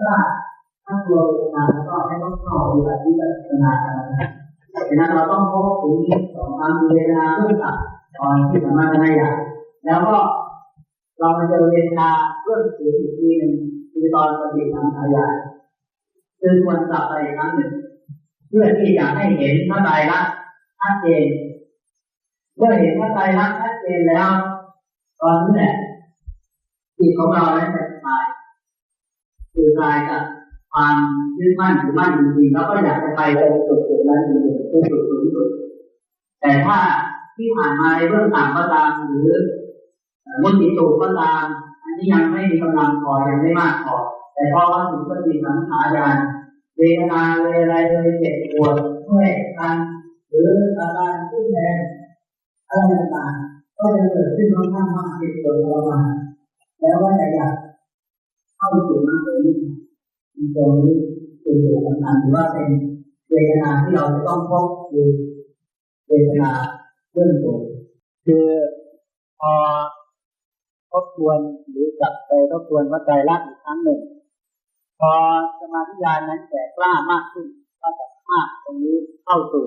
ถ้าถ้าตัวเวทนาก็ให้ต้องเข้าอยู่แบบที่เวทนากันนะดังนั้นเราต้องพบถึงสองครั้งเวทนาเพื่อตัดตอนที่สามารถได้อย่างแล้วก็เรามาเจอเวทนาเพื่อสูงอีกทีหนึ่งคือตอนปฏิสังขารคือควรกลับไปอีกครั้งหนึ่ง เพื่อที่จะให้เห็นพระไตรลักษณ์ชัดเจนเมื่อเห็นพระไตรลักษณ์ชัดเจนแล้ว ตอนนี้แหละจิตของเรานั้นจะ คือกลายจากความยึดมั่นถือมั่นจริงๆแล้วก็อยากจะไปตรงจุดจุดนั้นจริงๆคือจุดสูงสุดแต่ถ้าที่ผ่านมาในเรื่องต่างก็ตามหรือมุติตูก็ตาม อันนี้ยังไม่มีกำลังพอยังไม่มากพอแต่พอมาถึงสติสังขารานเวทนาเลยอะไรเลยเจ็บปวดเมื่อยคันหรืออาการที่แรงอะไรต่างๆก็จะเกิดขึ้นค่อนข้างมากติดตัวเรามาแล้วว่าจะอยาก เข้าสู่มันตรงนี้ตรงนี้คืออยู่สำคัญถือว่าเป็นเวทนาที่เราจะต้องพบคือเวทนาเรื่องตัวคือพอทบทวนหรือกลับไปทบทวนว่าใจรักอีกครั้งหนึ่ง พอสมาธิญาณนั้นแก่กล้ามากขึ้นก็จะภาพตรงนี้เข้าสู่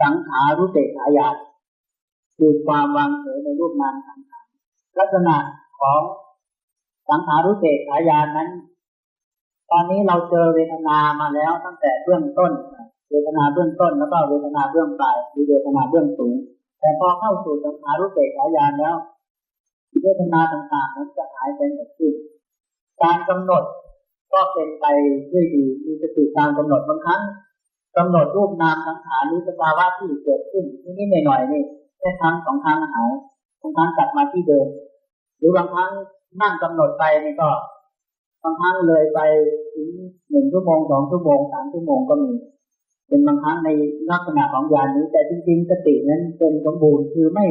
สังขารุเตขายาคือความวางเฉยในรูปนามสังขารลักษณะของ สังขารุเตขายานนั้น ตอนนี้เราเจอเวทนามาแล้วตั้งแต่เบื้องต้น เวทนาเบื้องต้นแล้วก็เวทนาเบื้องปลายหรือเวทนาเบื้องสูง แต่พอเข้าสู่สังขารุเตขายานแล้วเวทนาต่างๆนั้นจะหายไปหมดสิ้นการกำหนดก็เป็นไปด้วยดีมีสติตามกำหนดบางครั้งกำหนดรูปนามสังขารนี้สภาวะที่เกิดขึ้นนิดๆหน่อยๆนี่แค่ครั้งสองครั้งหายบางครั้งกลับมาที่เดิมหรือบางครั้ง นั่งกำหนดไปนี่ก็บางครั้งเลยไปถึงหนึ่งชั่วโมงสองชั่วโมงสามชั่วโมงก็มี เป็นบางครั้งในลักษณะของยานนี้ แต่จริงๆสตินั้นเป็นสมบูรณ์คือไม่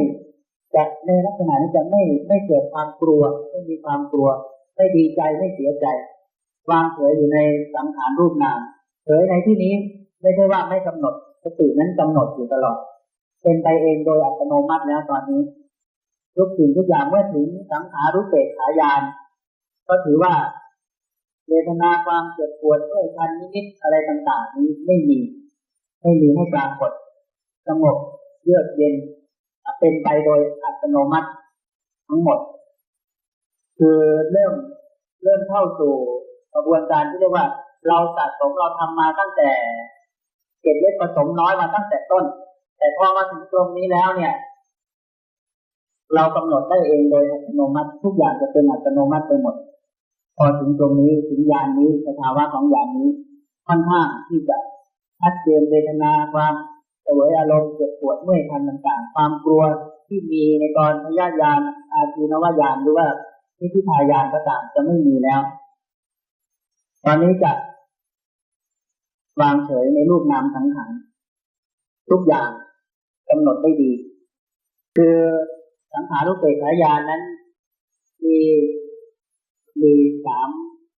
จะในลักษณะนี้จะไม่ไม่เกิดความกลัว ไม่มีความกลัว ไม่ดีใจไม่เสียใจวางเฉยอยู่ในสังขารรูปนามเฉยในที่นี้ไม่ใช่ว่าไม่กำหนดสตินั้นกำหนดอยู่ตลอด เป็นไปเองโดยอัตโนมัติแล้วตอนนี้ ทุกสิ่งทุกอย่างเมื่อถึงสังขารุเปกขายาน ก็ถือว่าเวทนาความเจ็บปวดเมื่อยคันนิดๆอะไรต่าง ๆ นี้ไม่มีไม่มีให้ปรากฏสงบเยือกเย็นเป็นไปโดยอัตโนมัติทั้งหมด คือเริ่มเริ่มเข้าสู่กระบวนการที่เรียกว่า เราสะสมเราทำมาตั้งแต่เก็บเล็กผสมน้อยมาตั้งแต่ต้น แต่พอมาถึงตรงนี้แล้วเนี่ย เรากำหนดได้เองโดยอัตโนมัติทุกอย่างจะเป็นอัตโนมัติไปหมด พอถึงตรงนี้ถึงยานนี้สภาวะของยานนี้ค่อนข้างที่จะชัดเจนเวทนาความสวยอารมณ์เจ็บปวดเมื่อยคันต่างๆ ความกลัวที่มีในตอนพยายานอาทีนวายานหรือว่านิพพายานก็ตามจะไม่มีแล้ว ตอนนี้จะวางเฉยในรูปนามสังขารทุกอย่างกำหนดได้ดี คือ สังขารรูปเปกขายานนั้น มีมีสาม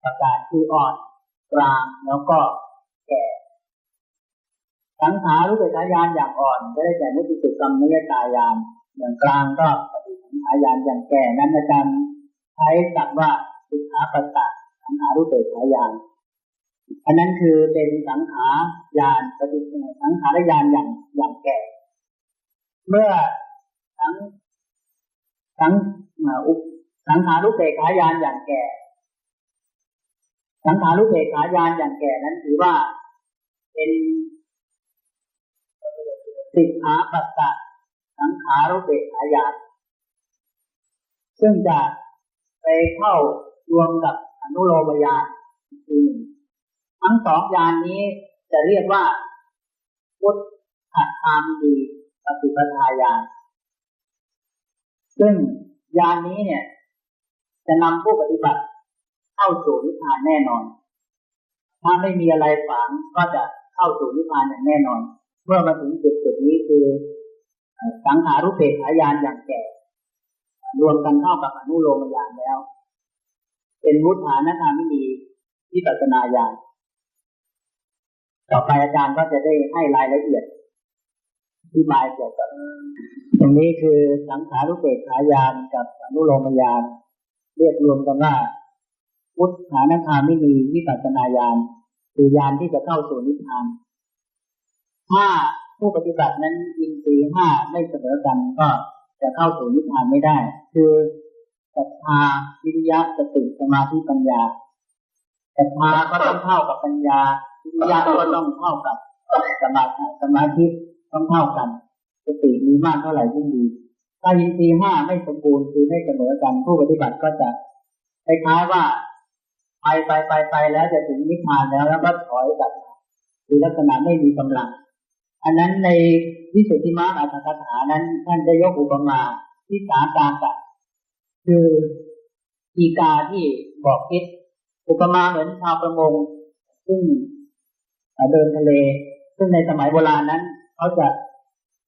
ประการคืออ่อนกลางแล้วก็แก่สังขารรูปเปกขายานอย่างอ่อนจะได้แก่มุติสุกรรมนิยตายาน อย่างกลางก็ปฏิสังขารยานอย่างแก่นั้นอาจารย์ใช้ศัพท์ว่าสุขาปัสสะสังขารุเปกขายานอันนั้นคือเป็นสังขารยานปฏิสังขารยานอย่างอย่างแก่ เมื่อสัง สังอุสังขารุเปกขายานอย่างแก่ สังขารุเปกขายานอย่างแก่นั้นถือว่าเป็นสิกขาปัสสะสังขารุเปกขายาน ซึ่งจะไปเข้ารวมกับอนุโลมยานคือทั้งสองยานนี้จะเรียกว่าพุทธธรรมดีปฏิปทาญาณ ซึ่งยานนี้เนี่ย จะนำผู้ปฏิบัติเข้าสู่นิพพานแน่นอน ถ้าไม่มีอะไรฝังก็จะเข้าสู่นิพพานอย่างแน่นอน เมื่อมาถึงจุดจุดนี้คือสังขารุเปกขายานอย่างแก่ รวมกันเข้ากับอนุโลมยานแล้ว เป็นวุฒานธรรมมีที่ปัสนาญาณต่อไปอาจารย์ก็จะได้ให้รายละเอียด ที่บายเกี่ยวกับตรงนี้คือสังขารุเปกขายานกับอนุโลมยาน เรียกรวมกันว่าพุทธานคาไม่มีวิปัสสนาญาณคือยานที่จะเข้าสู่นิพพาน ถ้าผู้ปฏิบัตินั้นอินทรีย์ห้าไม่เสมอกันก็จะเข้าสู่นิพพานไม่ได้ คือศรัทธาวิริยะสติสมาธิปัญญาศรัทธาก็ต้องเท่ากับปัญญาวิริยะก็ต้องเท่ากับสมาธิสมาธิ ต้องเท่ากันสติมีมากเท่าไหร่ยิ่งดีถ้าอินทรีย์ห้าไม่สมบูรณ์คือไม่เสมอกันผู้ปฏิบัติก็จะคล้ายๆว่าไปไปไปไปแล้วจะถึงนิพพานแล้วแล้วก็ถอยกลับมาคือลักษณะไม่มีกำลัง อันนั้นในวิสุทธิมรรคอัตถกถานั้นท่านได้ยกอุปมาที่สาตากะคืออีกาที่บอกคิด อุปมาเหมือนชาวประมง ซึ่งเดินทะเล ซึ่งในสมัยโบราณนั้น เขาจะ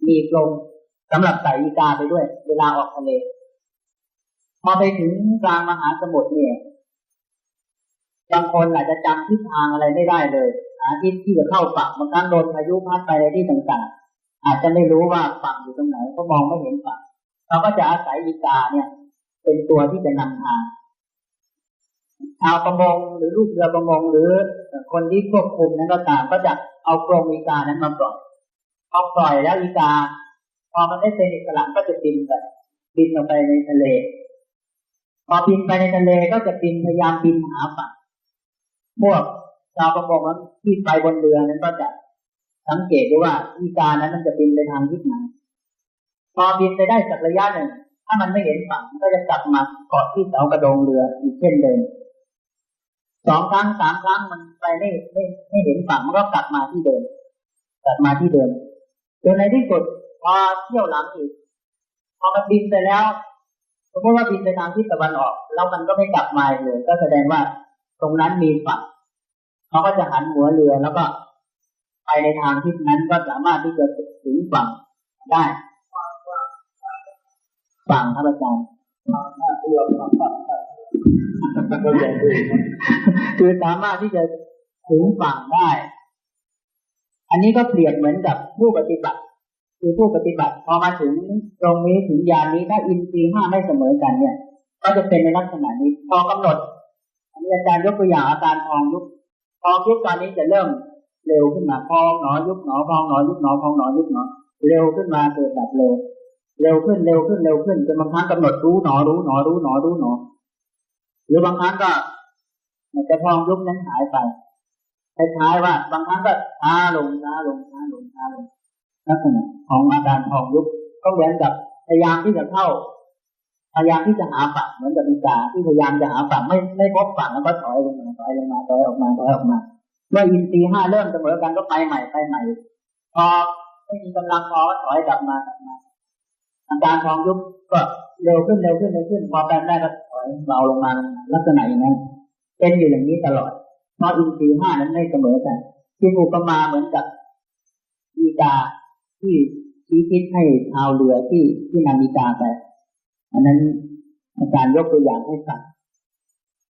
มีกรงสำหรับใส่อีกาไปด้วย เวลาออกทะเล พอไปถึงกลางมหาสมุทรเนี่ยบางคนอาจจะจำทิศทางอะไรไม่ได้เลยหาทิศที่จะเข้าฝั่งบางครั้งโดนพายุพัดไปในที่ต่างๆ อาจจะไม่รู้ว่าฝั่งอยู่ตรงไหนก็มองไม่เห็นฝั่งเขาก็จะอาศัยอีกาเนี่ย เป็นตัวที่จะนำทางชาวประมงหรือลูกเรือประมงหรือคนที่ควบคุมนั้นก็ตามก็จะเอากรงอีกานั้นมาปล่อย พอปล่อยแล้วอีกา พอมันได้เป็นอิสระก็จะบินไปบินลงไปในทะเล พอบินไปในทะเลก็จะบินพยายามบินหาฝั่งพวกชาวประมงนั้นที่ไปบนเรือนั้นก็จะสังเกตดูว่าอีกานั้นมันจะบินไปทางทิศไหนพอบินไปได้สักระยะหนึ่ง ถ้ามันไม่เห็นฝั่งก็จะกลับมาเกาะที่เสากระโดงเรืออีกเช่นเดิมสองครั้งสามครั้งมันไปไม่ไม่ไม่เห็นฝั่งมันก็กลับมาที่เดิมกลับมาที่เดิม จนในที่สุดพอเที่ยวหลังอีกพอมันบินไปแล้วสมมติว่าบินไปทางทิศตะวันออก แล้วมันก็ไม่กลับมาเลย ก็แสดงว่าตรงนั้นมีฝั่งเขาก็จะหันหัวเรือแล้วก็ไปในทางทิศนั้นก็สามารถที่จะถึงฝั่งได้ฝั่งครับอาจารย์คือสามารถที่จะถึงฝั่งได้ อันนี้ก็เปรียบเหมือนกับผู้ปฏิบัติ คือผู้ปฏิบัติพอมาถึงตรงนี้ถึงยานนี้ถ้าอินทรีย์ห้าไม่เสมอกันเนี่ย ก็จะเป็นในลักษณะนี้พอกำหนดอันนี้อาจารย์ยกตัวอย่างอาการทองยุบพองยุบตอนนี้จะเริ่มเร็วขึ้นมาพองหนอยุบหนอพองหนอยุบหนอพองหนอยุบหนอเร็วขึ้นมาเกิดแบบเร็วเร็วขึ้นเร็วขึ้นเร็วขึ้นจนบางครั้งกำหนดรู้หนอรู้หนอรู้หนอรู้หนอหรือบางครั้งก็มันจะพองยุบนั้นหายไป คล้ายๆว่า บางครั้งก็ช้าลงช้าลงช้าลงช้าลงลักษณะของอาการพองยุบก็เหมือนกับพยายามที่จะเข้า พยายามที่จะหาฝั่งเหมือนกับอีกาที่พยายามจะหาฝั่งไม่ไม่พบฝั่งแล้วก็ถอยลงมาถอยลงมาถอยออกมาถอยออกมาเมื่ออินทรีห้าเริ่มเสมอกันก็ไปใหม่ไปใหม่พอไม่มีกำลังพอก็ถอยกลับมากลับมาอาการพองยุบก็เร็วขึ้นเร็วขึ้นเร็วขึ้นพอแปลได้ก็ถอยเราลงมาลักษณะอย่างนั้นเป็นอยู่อย่างนี้ตลอด เพราะอินทรีย์ห้านั้นไม่เสมอกันที่อุปมาเหมือนกับอีกาที่ชี้ทิศให้ชาวเรือที่ที่นำอีกาไป อันนั้นอาจารย์ยกตัวอย่างให้ฟัง